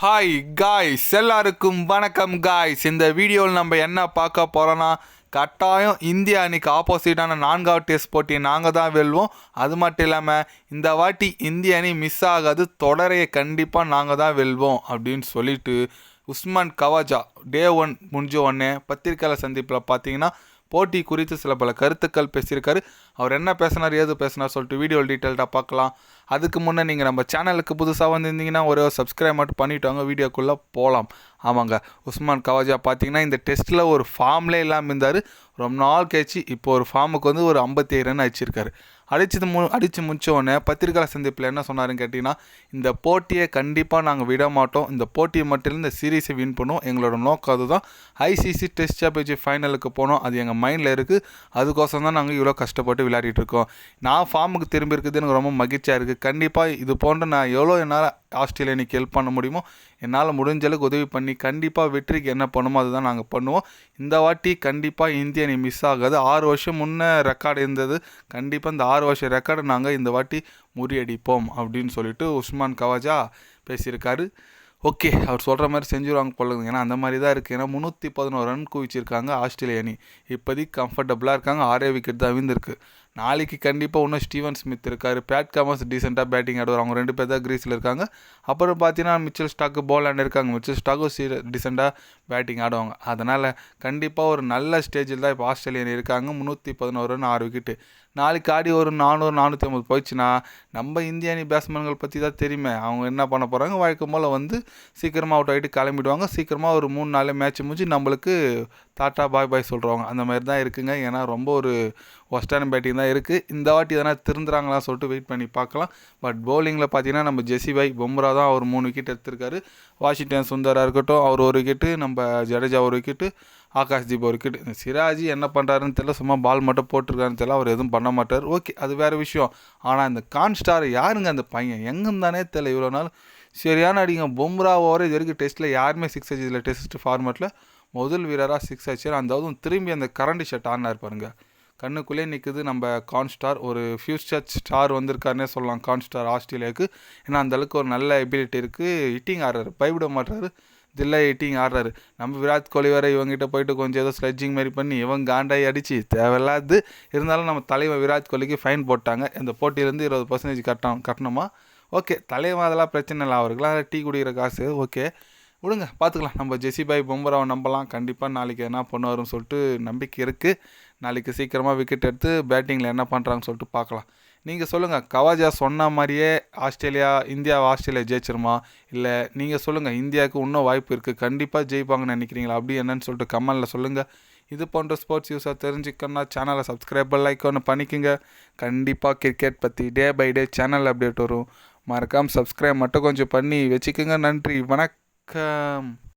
Hi guys எல்லாருக்கும் வணக்கம் guys இந்த வீடியோவில் நம்ம என்ன பார்க்க போகிறோன்னா கட்டாயம் இந்தியா அன்னைக்கு ஆப்போசிட்டான நான்காவது டெஸ்ட் போட்டி நாங்கள் தான் வெல்வோம். அது மட்டும் இல்லாமல் இந்த வாட்டி இந்திய அணி மிஸ் ஆகாது தொடரையை கண்டிப்பாக நாங்கள் தான் வெல்வோம் அப்படின்னு சொல்லிட்டு உஸ்மான் கவாஜா டே ஒன் முடிஞ்ச உடனே பத்திரிக்கையாளர் சந்திப்பில் பார்த்தீங்கன்னா போட்டி குறித்து சில பல கருத்துக்கள் பேசியிருக்காரு. அவர் என்ன பேசினார் ஏது பேசினார் சொல்லிட்டு வீடியோ டீட்டெயில்டாக பார்க்கலாம். அதுக்கு முன்னே நீங்கள் நம்ம சேனலுக்கு புதுசாக வந்திருந்தீங்கன்னா ஒரே ஒரு சப்ஸ்கிரைப் மட்டும் பண்ணிவிட்டு வாங்க வீடியோக்குள்ளே போகலாம் ஆமாங்க உஸ்மான் கவாஜா பார்த்தீங்கன்னா இந்த டெஸ்ட்டில் ஒரு ஃபார்ம்லே இல்லாமல் இருந்தார். ரொம்ப நாள் கழிச்சு இப்போ ஒரு ஃபார்முக்கு வந்து ஒரு ஐம்பத்தி ஏழு ரன் அடிச்சிருக்காரு. அடிச்சது மு அடித்து முடிச்ச உடனே பத்திரிகையாளர் சந்திப்பில் என்ன சொன்னாருன்னு கேட்டிங்கன்னா இந்த போட்டியை கண்டிப்பாக நாங்கள் விட மாட்டோம். இந்த போட்டியை மட்டும் இல்லை, இந்த சீரீஸை வின் பண்ணுவோம். எங்களோட நோக்கம் அதுதான். ஐசிசி டெஸ்ட் சாம்பியன்ஷிப் ஃபைனலுக்கு போனோம். அது எங்கள் மைண்டில் இருக்குது அதுக்கோசம் தான் நாங்கள் இவ்வளோ கஷ்டப்பட்டு விளையாடிட்டு இருக்கோம். நான் ஃபார்முக்கு திரும்பி இருக்குது எனக்கு ரொம்ப மகிழ்ச்சியாக இருக்குது கண்டிப்பாக இது போன்ற நான் எவ்வளோ என்னால் ஆஸ்திரேலியனுக்கு ஹெல்ப் பண்ண முடியுமோ என்னால் முடிஞ்ச அளவுக்கு உதவி பண்ணி கண்டிப்பாக வெற்றிக்கு என்ன பண்ணுமோ அதுதான் நாங்கள் பண்ணுவோம். இந்த வாட்டி கண்டிப்பாக இந்திய அணி மிஸ் ஆகாது. ஆறு வருஷம் முன்னே ரெக்கார்டு இருந்தது. கண்டிப்பாக இந்த ஆறு வருஷம் ரெக்கார்டு நாங்கள் இந்த வாட்டி முறியடிப்போம் அப்படின்னு சொல்லிட்டு உஸ்மான் கவாஜா பேசியிருக்காரு. ஓகே அவர் சொல்கிற மாதிரி செஞ்சுருவாங்க போலங்க ஏன்னா அந்த மாதிரி தான் இருக்குது ஏன்னா முந்நூற்றி பதினோரு ரன் குவிச்சிருக்காங்க ஆஸ்திரேலிய அணி. இப்போதைக்கு கம்ஃபர்டபுளாக இருக்காங்க. ஆறே விக்கெட் தான் விழுந்திருக்கு. நாளைக்கு கண்டிப்பாக இன்னும் ஸ்டீவன் ஸ்மித் இருக்கார். பேட் காமர்ஸ் டீசெண்டாக பேட்டிங் ஆடுவார். அவங்க ரெண்டு பேர் தான் க்ரீஸில் இருக்காங்க. அப்புறம் பார்த்தீங்கன்னா மிச்சல் ஸ்டாக்கு போலாண்ட் இருக்காங்க. மிச்சல் ஸ்டாக்கும் சீ டீசெண்டாக பேட்டிங் ஆடுவாங்க. அதனால் கண்டிப்பாக ஒரு நல்ல ஸ்டேஜில் தான் இப்போ ஆஸ்திரேலியன் இருக்காங்க. முந்நூற்றி பதினோரு ரன் ஆறு விக்கெட்டு நாளைக்கு ஆடி ஒரு நானூறு நானூற்றி ஐம்பது போயிடுச்சுன்னா நம்ம இந்திய அணி பேட்ஸ்மேன்கள் பற்றி தான் தெரியுமே. அவங்க என்ன பண்ண போகிறாங்க வழக்கம் போல் வந்து சீக்கிரமாக அவுட் ஆகிட்டு கிளம்பிடுவாங்க. சீக்கிரமாக ஒரு மூணு நாலு மேட்ச் முடிஞ்சு நம்மளுக்கு டாட்டா பாய் பாய் சொல்கிறவங்க அந்த மாதிரி தான் இருக்குங்க. ஏன்னா ரொம்ப ஒரு ஒஸ்டான பேட்டிங் தான் இருக்குது இந்த வாட்டி எதனா திருந்துறாங்களா சொல்லிட்டு வெயிட் பண்ணி பார்க்கலாம். பட் பவுலிங்கில் பார்த்தீங்கன்னா நம்ம ஜெசி பாய் பொம்ரா தான் அவர் மூணு விக்கெட் எடுத்திருக்காரு. வாஷிங்டன் சுந்தராக இருக்கட்டும் அவர் ஒரு விக்கெட்டு நம்ம ஜடேஜா ஒரு விக்கெட்டு ஆகாஷ் தீப் ஒரு விக்கெட் இந்த சிராஜி என்ன பண்ணுறாருன்னு தெரியல சும்மா பால் மட்டும் போட்டிருக்காருன்னு தெரியல அவர் எதுவும் பண்ண மாட்டார். ஓகே அது வேறு விஷயம். ஆனால் இந்த கான் ஸ்டார் யாருங்க அந்த பையன்? எங்கேருந்தானே தெரியல இவ்வளோ நாள். சரியான அடிங்க. பொம்ரா ஓவர் இது வரைக்கும் டெஸ்ட்டில் யாருமே சிக்ஸ் அடிச்சதில்ல டெஸ்ட் ஃபார்மேட்டில் முதல் வீரராக சிக்ஸ் அடிச்சார் அந்த அதுவும் திரும்பி அந்த கரண்ட் ஷர்ட் ஆனார் பாருங்கள் கண்ணுக்குள்ளே நிற்குது நம்ம கான் ஸ்டார் ஒரு ஃபியூச்சர் ஸ்டார் வந்திருக்காருனே சொல்லலாம். கான் ஸ்டார் ஆஸ்திரேலியாவுக்கு. ஏன்னா அந்தளவுக்கு ஒரு நல்ல எபிலிட்டி இருக்குது ஹிட்டிங் ஆடுறாரு. பயப்பட மாட்டாரு தில்லா ஹிட்டிங் ஆடுறாரு. நம்ம விராட் கோலி வேறு இவங்ககிட்ட போயிட்டு கொஞ்சம் ஏதோ ஸ்லெட்ஜிங் மாதிரி பண்ணி இவன் காண்டாய் அடித்து தேவையில்லாது இருந்தாலும் நம்ம தலைவர் விராட் கோலிக்கு ஃபைன் போட்டாங்க. இந்த போட்டியிலேருந்து இருபது பர்சன்டேஜ் கட்டணும் கட்டணுமா? ஓகே தலைவன் அதெல்லாம் பிரச்சனை இல்லை. அவருக்குலாம் டீ குடிக்கிற காசு. ஓகே விடுங்க பார்த்துக்கலாம். நம்ம ஜெசி பாய் பொம்பராவை நம்பலாம். கண்டிப்பாக நாளைக்கு என்ன பண்ணுவாருன்னு சொல்லிட்டு நம்பிக்கை இருக்குது நாளைக்கு சீக்கிரமாக விக்கெட் எடுத்து பேட்டிங்கில் என்ன பண்ணுறாங்கன்னு சொல்லிட்டு பார்க்கலாம். நீங்கள் சொல்லுங்கள் கவாஜா சொன்ன மாதிரியே ஆஸ்திரேலியா இந்தியா ஆஸ்திரேலியா ஜெயிச்சிருமா? இல்லை நீங்கள் சொல்லுங்கள் இந்தியாவுக்கு இன்னும் வாய்ப்பு இருக்குது கண்டிப்பாக ஜெயிப்பாங்கன்னு நினைக்கிறீங்களா? அப்படி என்னன்னு சொல்லிட்டு கமெண்டில் சொல்லுங்கள் இது போன்ற ஸ்போர்ட்ஸ் யூஸாக தெரிஞ்சுக்கணும்னா சேனலை சப்ஸ்கிரைப் லைக் ஒன்று பண்ணிக்கோங்க. கண்டிப்பாக கிரிக்கெட் பற்றி day by day channel update வரும். மறக்காமல் சப்ஸ்கிரைப் மட்டும் கொஞ்சம் பண்ணி வச்சுக்கோங்க. நன்றி வணக்கம். um,